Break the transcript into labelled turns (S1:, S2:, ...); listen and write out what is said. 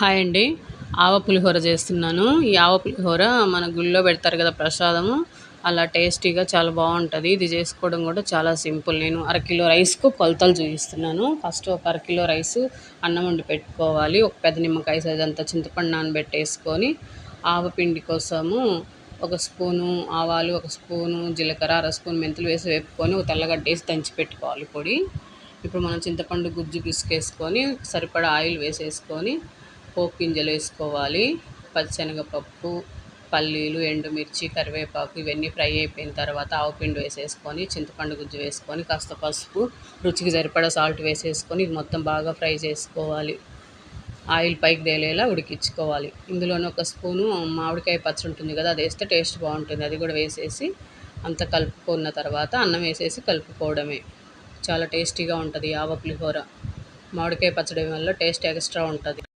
S1: Hi అండి. ఆవ పులిహోర చేస్తున్నాను. ఈ ఆవ పులిహోర మన గుళ్ళో పెడతారు కదా ప్రసాదము. అలా టేస్టీగా చాలా బాగుంటుంది. ఇది చేసుకోవడం కూడా చాలా సింపుల్. నేను అరకిలో రైస్కు కొలతలు చూపిస్తున్నాను. ఫస్ట్ ఒక అరకిలో రైస్ అన్నం వండి పెట్టుకోవాలి. ఒక పెద్ద నిమ్మకాయ సైజ్ అంతా చింతపండు నానబెట్టేసుకొని ఆవపిండి కోసము ఒక స్పూను ఆవాలు ఒక స్పూను జీలకర్ర అర స్పూన్ మెంతులు వేసి వేపుకొని ఒక తెల్లగడ్డ వేసి దంచి పెట్టుకోవాలి పొడి. ఇప్పుడు మనం చింతపండు గుజ్జు పిసికేసుకొని సరిపడా ఆయిల్ వేసేసుకొని పోపు గింజలు వేసుకోవాలి. పచ్చిశనగపప్పు పల్లీలు ఎండుమిర్చి కరివేపాకు ఇవన్నీ ఫ్రై అయిపోయిన తర్వాత ఆవుపిండి వేసేసుకొని చింతపండు గుజ్జు వేసుకొని కాస్త పసుపు రుచికి సరిపడా సాల్ట్ వేసేసుకొని ఇది మొత్తం బాగా ఫ్రై చేసుకోవాలి. ఆయిల్ పైకి తేలేలా ఉడికించుకోవాలి. ఇందులోనే ఒక స్పూను మామిడికాయ పచ్చడి ఉంటుంది కదా అది వేస్తే టేస్ట్ బాగుంటుంది. అది కూడా వేసేసి అంత కలుపుకున్న తర్వాత అన్నం వేసేసి కలుపుకోవడమే. చాలా టేస్టీగా ఉంటుంది ఆవ పులిహోర. మామిడికాయ పచ్చడి వల్ల టేస్ట్ ఎక్స్ట్రా ఉంటుంది.